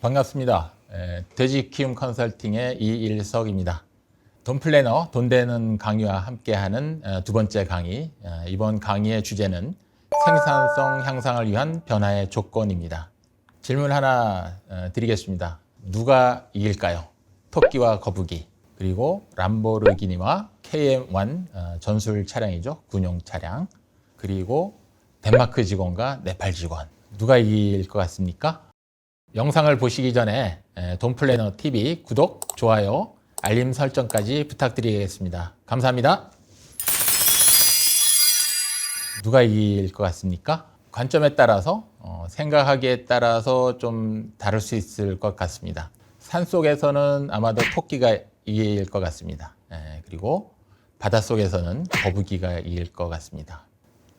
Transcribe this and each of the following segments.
반갑습니다. 에, 돼지 키움 컨설팅의 이일석입니다. 돈 플래너, 돈 되는 강의와 함께하는 어, 두 번째 강의. 어, 이번 강의의 주제는 생산성 향상을 위한 변화의 조건입니다. 질문 하나 어, 드리겠습니다. 누가 이길까요? 토끼와 거북이, 그리고 람보르기니와 KM1 어, 전술 차량이죠. 군용 차량. 그리고 덴마크 직원과 네팔 직원. 누가 이길 것 같습니까? 영상을 보시기 전에 에, 돈플래너 TV 구독, 좋아요, 알림 설정까지 부탁드리겠습니다. 감사합니다. 누가 이길 것 같습니까? 관점에 따라서 어, 생각하기에 따라서 좀 다를 수 있을 것 같습니다. 산 속에서는 아마도 토끼가 이길 것 같습니다. 에, 그리고 바닷속에서는 거북이가 이길 것 같습니다.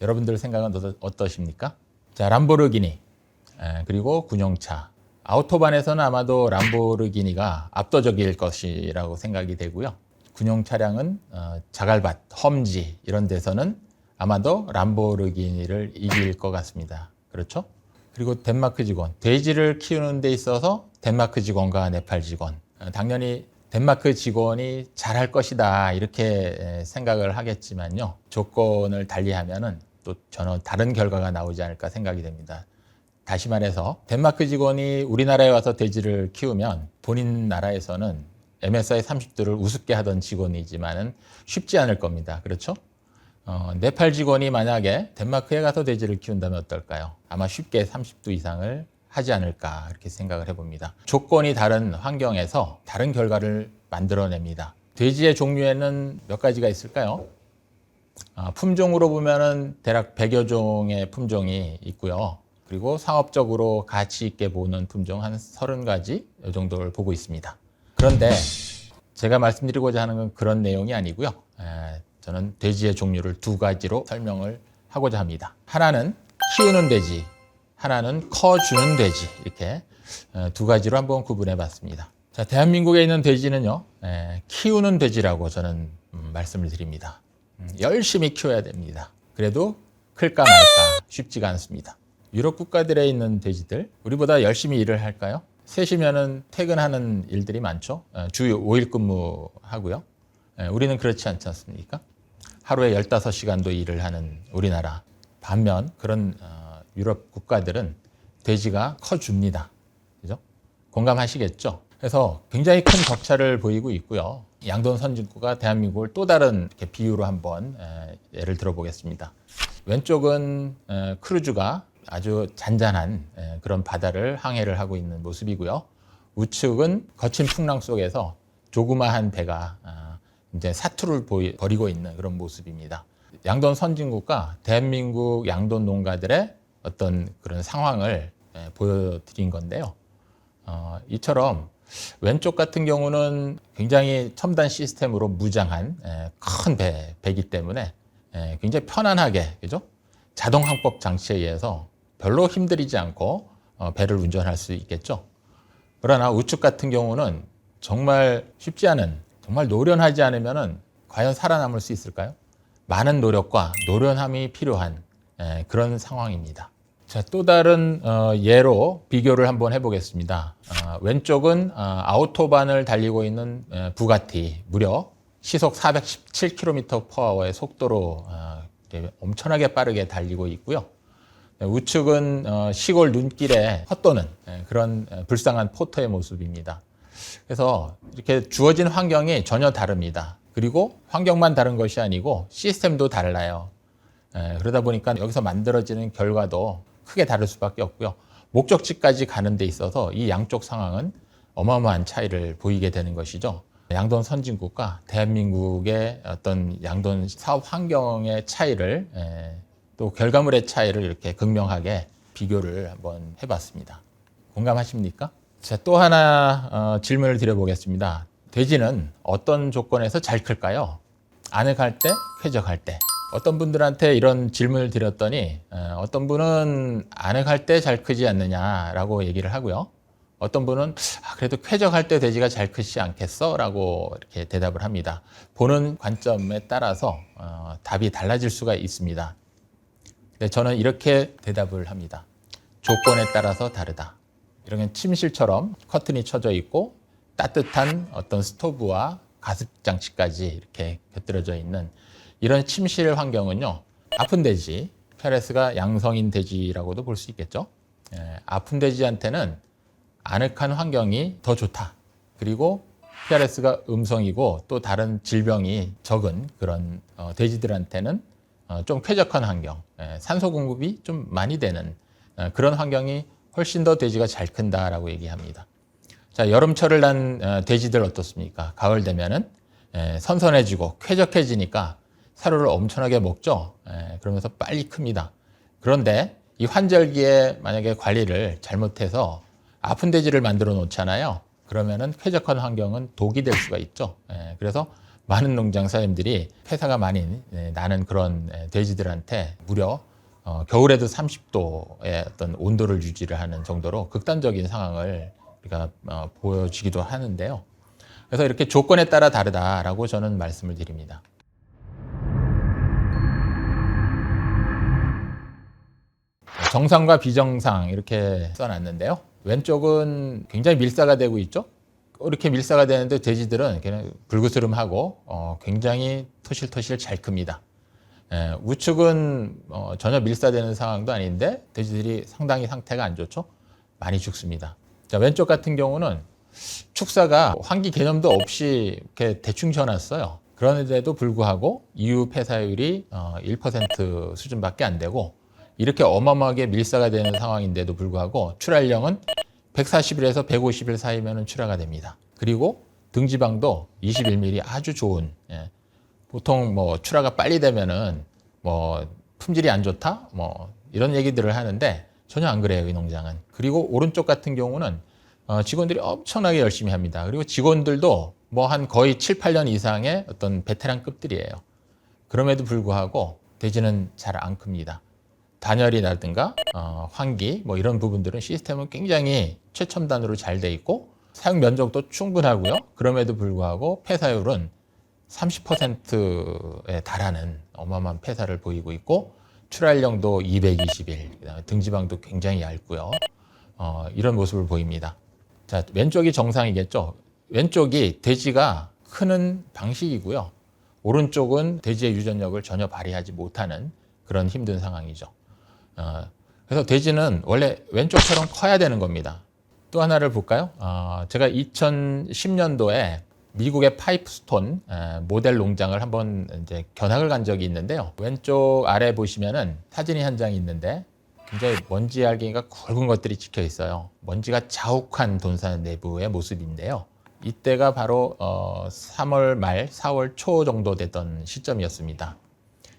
여러분들 생각은 어떠, 어떠십니까? 자, 람보르기니 에, 그리고 군용차 아우토반에서는 아마도 람보르기니가 압도적일 것이라고 생각이 되고요. 군용 차량은 어, 자갈밭, 험지 이런 데서는 아마도 람보르기니를 이길 것 같습니다. 그렇죠? 그리고 덴마크 직원, 돼지를 키우는 데 있어서 덴마크 직원과 네팔 직원, 어, 당연히 덴마크 직원이 잘할 것이다 이렇게 에, 생각을 하겠지만요. 조건을 달리하면은 또 전혀 다른 결과가 나오지 않을까 생각이 됩니다. 다시 말해서 덴마크 직원이 우리나라에 와서 돼지를 키우면 본인 나라에서는 MSI 30도를 우습게 하던 직원이지만은 쉽지 않을 겁니다. 그렇죠? 어, 네팔 직원이 만약에 덴마크에 가서 돼지를 키운다면 어떨까요? 아마 쉽게 30도 이상을 하지 않을까 이렇게 생각을 해봅니다. 조건이 다른 환경에서 다른 결과를 만들어냅니다. 돼지의 종류에는 몇 가지가 있을까요? 아, 품종으로 보면은 대략 100여 종의 품종이 있고요. 그리고 상업적으로 가치 있게 보는 품종 한 30가지 이 정도를 보고 있습니다. 그런데 제가 말씀드리고자 하는 건 그런 내용이 아니고요. 에, 저는 돼지의 종류를 두 가지로 설명을 하고자 합니다. 하나는 키우는 돼지, 하나는 커주는 돼지 이렇게 에, 두 가지로 한번 구분해 봤습니다. 자, 대한민국에 있는 돼지는요, 에, 키우는 돼지라고 저는 음, 말씀을 드립니다. 음, 열심히 키워야 됩니다. 그래도 클까 말까 쉽지가 않습니다. 유럽 국가들에 있는 돼지들 우리보다 열심히 일을 할까요? 셋이면은 퇴근하는 일들이 많죠. 어, 주 5일 근무하고요. 예, 우리는 그렇지 않지 않습니까? 하루에 15시간도 일을 하는 우리나라. 반면 그런 어, 유럽 국가들은 돼지가 커줍니다. 그죠? 공감하시겠죠? 그래서 굉장히 큰 격차를 보이고 있고요. 양돈 선진국가 대한민국을 또 다른 비유로 한번 에, 예를 들어보겠습니다. 왼쪽은 에, 크루즈가 아주 잔잔한 에, 그런 바다를 항해를 하고 있는 모습이고요. 우측은 거친 풍랑 속에서 조그마한 배가 아, 이제 사투를 벌이고 있는 그런 모습입니다. 양돈 선진국과 대한민국 양돈 농가들의 어떤 그런 상황을 에, 보여드린 건데요. 어, 이처럼 왼쪽 같은 경우는 굉장히 첨단 시스템으로 무장한 에, 큰 배, 배기 때문에 에, 굉장히 편안하게 그죠? 자동 항법 장치에 의해서 별로 힘들이지 않고 어, 배를 운전할 수 있겠죠. 그러나 우측 같은 경우는 정말 쉽지 않은 정말 노련하지 않으면은 과연 살아남을 수 있을까요? 많은 노력과 노련함이 필요한 에, 그런 상황입니다. 자, 또 다른 어, 예로 비교를 한번 해보겠습니다. 어, 왼쪽은 어, 아우토반을 달리고 있는 에, 부가티 무려 시속 417km/h의 속도로 엄청나게 빠르게 달리고 있고요. 네, 우측은 어, 시골 눈길에 헛도는 예, 그런 에, 불쌍한 포터의 모습입니다. 그래서 이렇게 주어진 환경이 전혀 다릅니다. 그리고 환경만 다른 것이 아니고 시스템도 달라요. 에, 그러다 보니까 여기서 만들어지는 결과도 크게 다를 수밖에 없고요. 목적지까지 가는 데 있어서 이 양쪽 상황은 어마어마한 차이를 보이게 되는 것이죠. 양돈 선진국과 대한민국의 어떤 양돈 사업 환경의 차이를 에, 또 결과물의 차이를 이렇게 극명하게 비교를 한번 해봤습니다. 공감하십니까? 자, 또 하나 어, 질문을 드려보겠습니다. 돼지는 어떤 조건에서 잘 클까요? 안을 때, 쾌적할 때. 어떤 분들한테 이런 질문을 드렸더니 어, 어떤 분은 안을 때잘 크지 않느냐라고 얘기를 하고요. 어떤 분은 아, 그래도 쾌적할 때 돼지가 잘 크지 않겠어? 라고 이렇게 대답을 합니다. 보는 관점에 따라서 어, 답이 달라질 수가 있습니다. 근데 저는 이렇게 대답을 합니다. 조건에 따라서 다르다. 이런 침실처럼 커튼이 쳐져 있고 따뜻한 어떤 스토브와 가습 장치까지 이렇게 곁들여져 있는 이런 침실 환경은요 아픈 돼지 페레스가 양성인 돼지라고도 볼 수 있겠죠. 예, 아픈 돼지한테는 아늑한 환경이 더 좋다. 그리고 PRS가 음성이고 또 다른 질병이 적은 그런 어, 돼지들한테는 어, 좀 쾌적한 환경, 예, 산소 공급이 좀 많이 되는 어, 그런 환경이 훨씬 더 돼지가 잘 큰다라고 얘기합니다. 자, 여름철을 난 어, 돼지들 어떻습니까? 가을 되면은 예, 선선해지고 쾌적해지니까 사료를 엄청나게 먹죠. 예, 그러면서 빨리 큽니다. 그런데 이 환절기에 만약에 관리를 잘못해서 아픈 돼지를 만들어 놓잖아요. 그러면은 쾌적한 환경은 독이 될 수가 있죠. 예, 그래서 많은 농장 사장님들이 폐사가 많이 예, 나는 그런 예, 돼지들한테 무려 어, 겨울에도 30도의 어떤 온도를 유지를 하는 정도로 극단적인 상황을 우리가 어, 보여지기도 하는데요. 그래서 이렇게 조건에 따라 다르다라고 저는 말씀을 드립니다. 정상과 비정상 이렇게 써놨는데요. 왼쪽은 굉장히 밀사가 되고 있죠. 이렇게 밀사가 되는데 돼지들은 그냥 불그스름하고 어, 굉장히 토실토실 잘 큽니다. 예, 우측은 어, 전혀 밀사되는 상황도 아닌데 돼지들이 상당히 상태가 안 좋죠. 많이 죽습니다. 자, 왼쪽 같은 경우는 축사가 환기 개념도 없이 이렇게 대충 지어놨어요. 그런데도 불구하고 이유 폐사율이 어, 1% 수준밖에 안 되고 이렇게 어마어마하게 밀사가 되는 상황인데도 불구하고 출하량은 140일에서 150일 사이면 출하가 됩니다. 그리고 등지방도 21mm 아주 좋은 예. 보통 뭐 출하가 빨리 되면은 뭐 품질이 안 좋다 뭐 이런 얘기들을 하는데 전혀 안 그래요 이 농장은. 그리고 오른쪽 같은 경우는 어, 직원들이 엄청나게 열심히 합니다. 그리고 직원들도 뭐 한 거의 7, 8년 이상의 어떤 베테랑급들이에요. 그럼에도 불구하고 돼지는 잘 안 큽니다. 단열이라든가 어, 환기 뭐 이런 부분들은 시스템은 굉장히 최첨단으로 잘 돼 있고 사용 면적도 충분하고요. 그럼에도 불구하고 폐사율은 30%에 달하는 어마어마한 폐사를 보이고 있고 출하량도 220일, 그다음에 등지방도 굉장히 얇고요. 어, 이런 모습을 보입니다. 자, 왼쪽이 정상이겠죠. 왼쪽이 돼지가 크는 방식이고요. 오른쪽은 돼지의 유전력을 전혀 발휘하지 못하는 그런 힘든 상황이죠. 어, 그래서 돼지는 원래 왼쪽처럼 커야 되는 겁니다. 또 하나를 볼까요? 어, 제가 2010년도에 미국의 파이프스톤 에, 모델 농장을 한번 이제 견학을 간 적이 있는데요. 왼쪽 아래 보시면은 사진이 한 장이 있는데 굉장히 먼지 알갱이가 굵은 것들이 찍혀 있어요. 먼지가 자욱한 돈산 내부의 모습인데요. 이때가 바로 어, 3월 말, 4월 초 정도 됐던 시점이었습니다.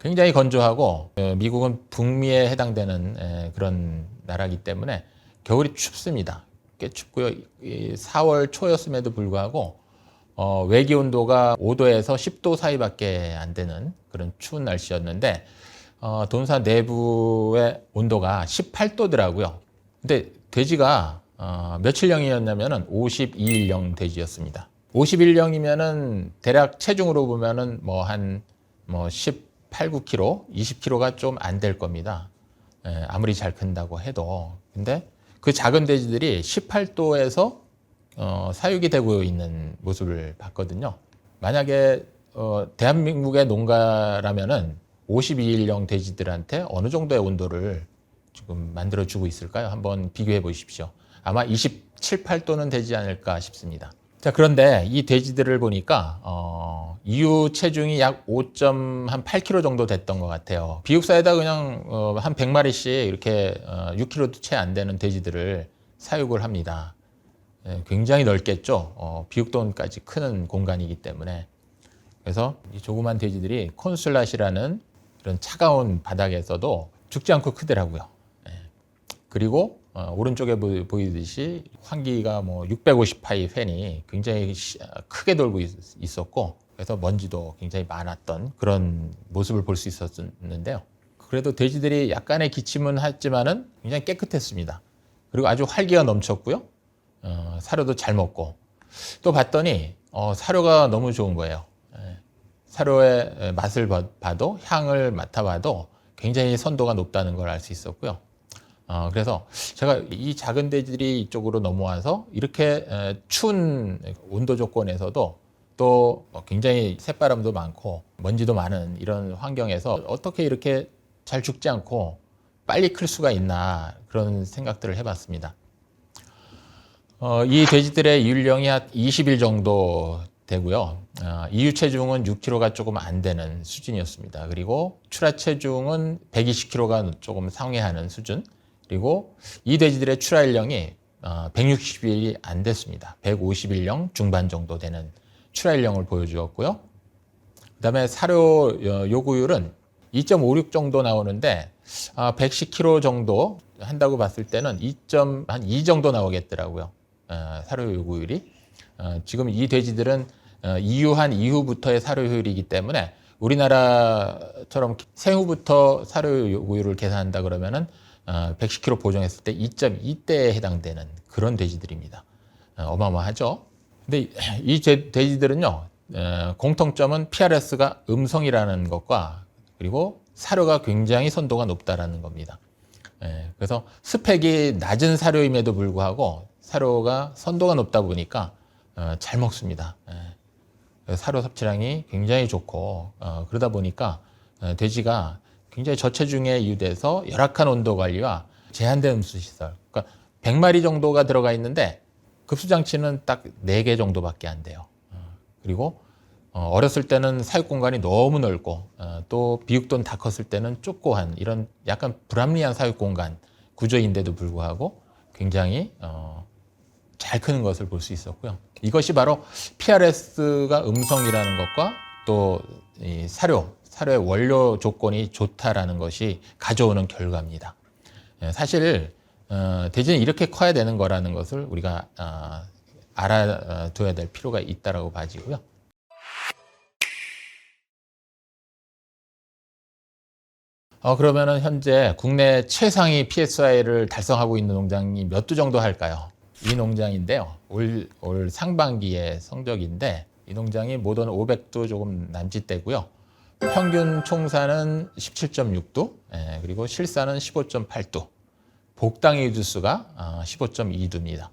굉장히 건조하고 어, 미국은 북미에 해당되는 에, 그런 나라이기 때문에 겨울이 춥습니다. 꽤 춥고요. 이 4월 초였음에도 불구하고 어, 외기 온도가 5도에서 10도 사이밖에 안 되는 그런 추운 날씨였는데 어, 돈사 내부의 온도가 18도더라고요. 근데 돼지가 어, 며칠령이었냐면은 52일령 돼지였습니다. 51령이면은 대략 체중으로 보면은 뭐 한뭐 18, 9kg, 20kg가 좀 안 될 겁니다. 예, 아무리 잘 큰다고 해도. 근데 그 작은 돼지들이 18도에서 어, 사육이 되고 있는 모습을 봤거든요. 만약에 어, 대한민국의 농가라면은 52일령 돼지들한테 어느 정도의 온도를 지금 만들어 주고 있을까요? 한번 비교해 보십시오. 아마 27, 8도는 되지 않을까 싶습니다. 자, 그런데 이 돼지들을 보니까 어, 이유 체중이 약 5.8kg 정도 됐던 것 같아요. 비육사에다 그냥 어, 한 100마리씩 이렇게 어, 6kg도 채 안 되는 돼지들을 사육을 합니다. 예, 굉장히 넓겠죠. 어, 비육돈까지 크는 공간이기 때문에. 그래서 이 조그만 돼지들이 콘술랏이라는 이런 차가운 바닥에서도 죽지 않고 크더라고요. 예. 그리고 어, 오른쪽에 보- 보이듯이 환기가 뭐 650파이 팬이 굉장히 시- 크게 돌고 있, 있었고 그래서 먼지도 굉장히 많았던 그런 모습을 볼 수 있었는데요. 그래도 돼지들이 약간의 기침은 했지만은 굉장히 깨끗했습니다. 그리고 아주 활기가 넘쳤고요. 어, 사료도 잘 먹고 또 봤더니 어, 사료가 너무 좋은 거예요. 예. 사료의 맛을 봐- 봐도 향을 맡아봐도 굉장히 선도가 높다는 걸 알 수 있었고요. 어, 그래서 제가 이 작은 돼지들이 이쪽으로 넘어와서 이렇게 에, 추운 온도 조건에서도 또 굉장히 새바람도 많고 먼지도 많은 이런 환경에서 어떻게 이렇게 잘 죽지 않고 빨리 클 수가 있나 그런 생각들을 해봤습니다. 어, 이 돼지들의 이율령이 한 20일 정도 되고요. 어, 이유 체중은 6kg가 조금 안 되는 수준이었습니다. 그리고 출하 체중은 120kg가 조금 상회하는 수준. 그리고 이 돼지들의 출하일령이 어, 160일이 안 됐습니다. 150일령 중반 정도 되는 출하일령을 보여주었고요. 그 다음에 사료 어, 요구율은 2.56 정도 나오는데 아, 110kg 정도 한다고 봤을 때는 2.한2 정도 나오겠더라고요. 어, 사료 요구율이. 어, 지금 이 돼지들은 어, 이유한 이후부터의 사료 효율이기 때문에 우리나라처럼 생후부터 사료 요구율을 계산한다 그러면은 어, 110kg 보정했을 때 2.2대에 해당되는 그런 돼지들입니다. 어, 어마어마하죠. 근데 이 돼- 돼지들은요 어, 공통점은 PRS가 음성이라는 것과 그리고 사료가 굉장히 선도가 높다라는 겁니다. 예, 그래서 스펙이 낮은 사료임에도 불구하고 사료가 선도가 높다 보니까 어, 잘 먹습니다. 예. 사료 섭취량이 굉장히 좋고 어, 그러다 보니까 어, 돼지가 굉장히 저체중에 이유돼서 열악한 온도 관리와 제한된 음수 시설. 그러니까 100마리 정도가 들어가 있는데 급수 장치는 딱 4개 정도밖에 안 돼요. 어, 그리고 어, 어렸을 때는 사육 공간이 너무 넓고 어, 또 비육돈 다 컸을 때는 좁고 한 이런 약간 불합리한 사육 공간 구조인데도 불구하고 굉장히 어, 잘 크는 것을 볼 수 있었고요. 이것이 바로 PRS가 음성이라는 것과 또이 사료, 사료의 원료 조건이 좋다라는 것이 가져오는 결과입니다. 예, 사실 어, 돼지는 이렇게 커야 되는 거라는 것을 우리가 어, 알아둬야 될 필요가 있다라고 봐지고요. 어, 그러면은 현재 국내 최상위 PSI를 달성하고 있는 농장이 몇 두 정도 할까요? 이 농장인데요. 올, 올 상반기의 성적인데 이 농장이 모던 500도 조금 남짓되고요. 평균 총산은 17.6도, 예, 그리고 실산은 15.8도, 복당의 주수가 15.2도입니다.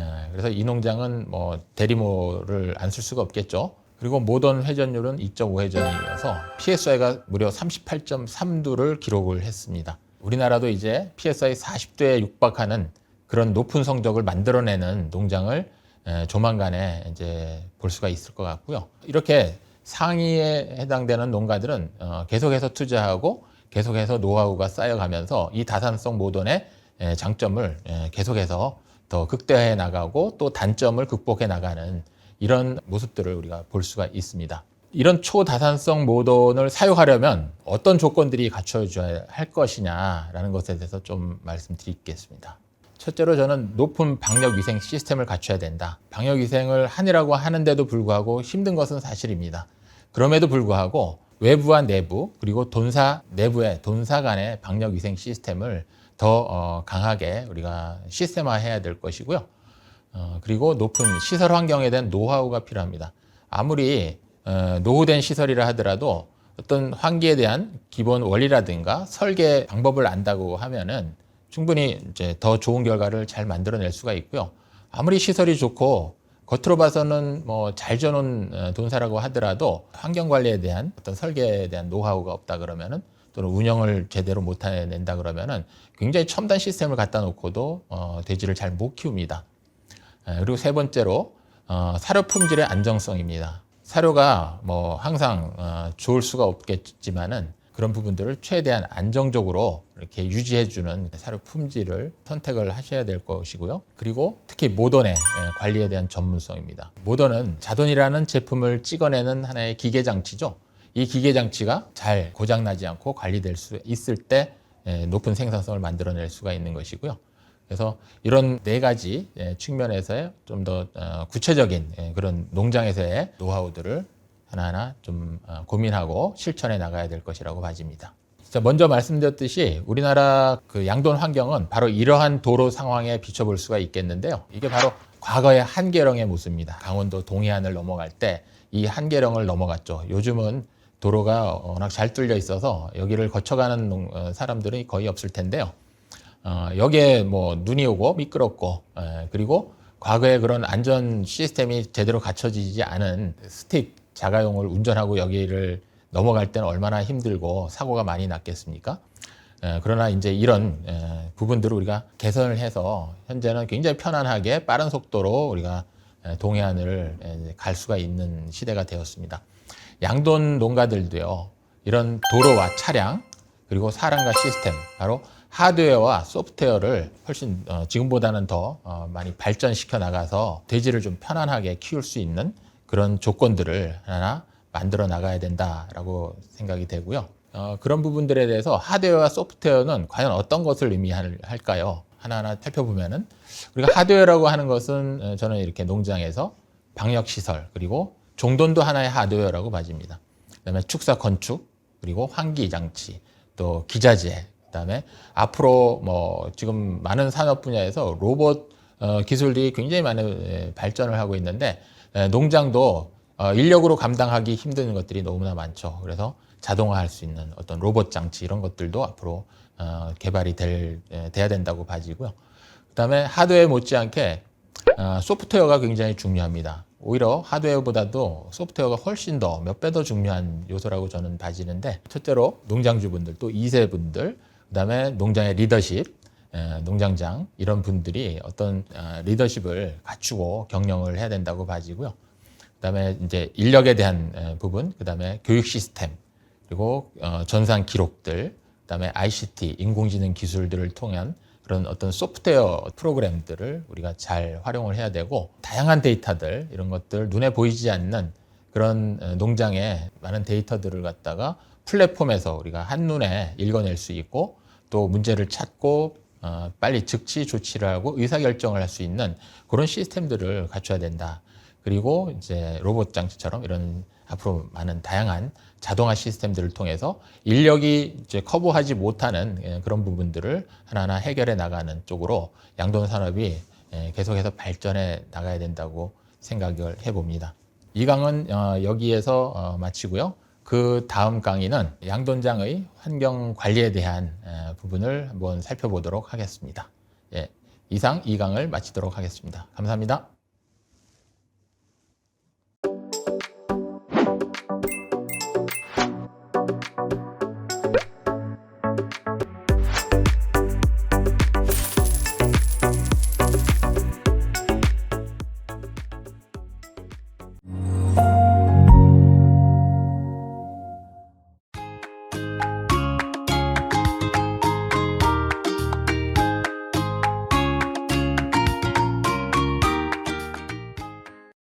예, 그래서 이 농장은 뭐 대리모를 안 쓸 수가 없겠죠. 그리고 모던 회전율은 2.5회전이어서 PSI가 무려 38.3도를 기록을 했습니다. 우리나라도 이제 PSI 40도에 육박하는 그런 높은 성적을 만들어내는 농장을 에, 조만간에 이제 볼 수가 있을 것 같고요. 이렇게 상위에 해당되는 농가들은 어, 계속해서 투자하고 계속해서 노하우가 쌓여가면서 이 다산성 모던의 에, 장점을 에, 계속해서 더 극대화해 나가고 또 단점을 극복해 나가는 이런 모습들을 우리가 볼 수가 있습니다. 이런 초다산성 모던을 사용하려면 어떤 조건들이 갖춰져야 할 것이냐라는 것에 대해서 좀 말씀드리겠습니다. 첫째로 저는 높은 방역 위생 시스템을 갖춰야 된다. 방역 위생을 하느라고 하는데도 불구하고 힘든 것은 사실입니다. 그럼에도 불구하고 외부와 내부 그리고 돈사 내부의 돈사 간의 방역 위생 시스템을 더 어, 강하게 우리가 시스템화해야 될 것이고요. 어, 그리고 높은 시설 환경에 대한 노하우가 필요합니다. 아무리 어, 노후된 시설이라 하더라도 어떤 환기에 대한 기본 원리라든가 설계 방법을 안다고 하면은 충분히 이제 더 좋은 결과를 잘 만들어낼 수가 있고요. 아무리 시설이 좋고 겉으로 봐서는 뭐잘 져놓은 어, 돈사라고 하더라도 환경 관리에 대한 어떤 설계에 대한 노하우가 없다 그러면은 또는 운영을 제대로 못 해낸다 그러면은 굉장히 첨단 시스템을 갖다 놓고도 어, 돼지를 잘 못 키웁니다. 에, 그리고 세 번째로 어, 사료 품질의 안정성입니다. 사료가 뭐 항상 어, 좋을 수가 없겠지만은 그런 부분들을 최대한 안정적으로 이렇게 유지해주는 사료 품질을 선택을 하셔야 될 것이고요. 그리고 특히 모던의 예, 관리에 대한 전문성입니다. 모던은 자돈이라는 제품을 찍어내는 하나의 기계 장치죠. 이 기계 장치가 잘 고장나지 않고 관리될 수 있을 때 예, 높은 생산성을 만들어낼 수가 있는 것이고요. 그래서 이런 네 가지 예, 측면에서의 좀더 구체적인 예, 그런 농장에서의 노하우들을 하나하나 좀 어, 고민하고 실천해 나가야 될 것이라고 봐집니다. 자, 먼저 말씀드렸듯이 우리나라 그 양돈 환경은 바로 이러한 도로 상황에 비춰볼 수가 있겠는데요. 이게 바로 과거의 한계령의 모습입니다. 강원도 동해안을 넘어갈 때 이 한계령을 넘어갔죠. 요즘은 도로가 워낙 잘 뚫려 있어서 여기를 거쳐가는 농- 어, 사람들이 거의 없을 텐데요. 어, 여기에 뭐 눈이 오고 미끄럽고 에, 그리고 과거에 그런 안전 시스템이 제대로 갖춰지지 않은 스틱 자가용을 운전하고 여기를 넘어갈 때는 얼마나 힘들고 사고가 많이 났겠습니까? 에, 그러나 이제 이런 에, 부분들을 우리가 개선을 해서 현재는 굉장히 편안하게 빠른 속도로 우리가 에, 동해안을 에, 갈 수가 있는 시대가 되었습니다. 양돈 농가들도요, 이런 도로와 차량, 그리고 사람과 시스템, 바로 하드웨어와 소프트웨어를 훨씬 어, 지금보다는 더 어, 많이 발전시켜 나가서 돼지를 좀 편안하게 키울 수 있는 그런 조건들을 하나 만들어 나가야 된다라고 생각이 되고요. 어, 그런 부분들에 대해서 하드웨어와 소프트웨어는 과연 어떤 것을 의미할까요? 하나하나 살펴보면은 우리가 하드웨어라고 하는 것은 어, 저는 이렇게 농장에서 방역 시설 그리고 종돈도 하나의 하드웨어라고 봐집니다. 그다음에 축사 건축 그리고 환기 장치 또 기자재 그다음에 앞으로 뭐 지금 많은 산업 분야에서 로봇 어, 기술들이 굉장히 많은 에, 발전을 하고 있는데 에, 농장도 어, 인력으로 감당하기 힘든 것들이 너무나 많죠. 그래서 자동화할 수 있는 어떤 로봇 장치 이런 것들도 앞으로 어, 개발이 될, 에, 돼야 된다고 봐지고요. 그다음에 하드웨어 못지않게 어, 소프트웨어가 굉장히 중요합니다. 오히려 하드웨어보다도 소프트웨어가 훨씬 더 몇 배 더 중요한 요소라고 저는 봐지는데 첫째로 농장주분들 또 2세분들 그다음에 농장의 리더십 에, 농장장 이런 분들이 어떤 어, 리더십을 갖추고 경영을 해야 된다고 봐지고요. 그다음에 이제 인력에 대한 에, 부분, 그다음에 교육 시스템, 그리고 어, 전산 기록들, 그다음에 ICT 인공지능 기술들을 통한 그런 어떤 소프트웨어 프로그램들을 우리가 잘 활용을 해야 되고 다양한 데이터들 이런 것들 눈에 보이지 않는 그런 어, 농장의 많은 데이터들을 갖다가 플랫폼에서 우리가 한눈에 읽어낼 수 있고 또 문제를 찾고 어, 빨리 즉시 조치를 하고 의사결정을 할 수 있는 그런 시스템들을 갖춰야 된다. 그리고 이제 로봇 장치처럼 이런 앞으로 많은 다양한 자동화 시스템들을 통해서 인력이 이제 커버하지 못하는 예, 그런 부분들을 하나하나 해결해 나가는 쪽으로 양돈 산업이 예, 계속해서 발전해 나가야 된다고 생각을 해봅니다. 이 강은 어, 여기에서 어, 마치고요. 그 다음 강의는 양돈장의 환경 관리에 대한 에, 부분을 한번 살펴보도록 하겠습니다. 예, 이상 이 강을 마치도록 하겠습니다. 감사합니다.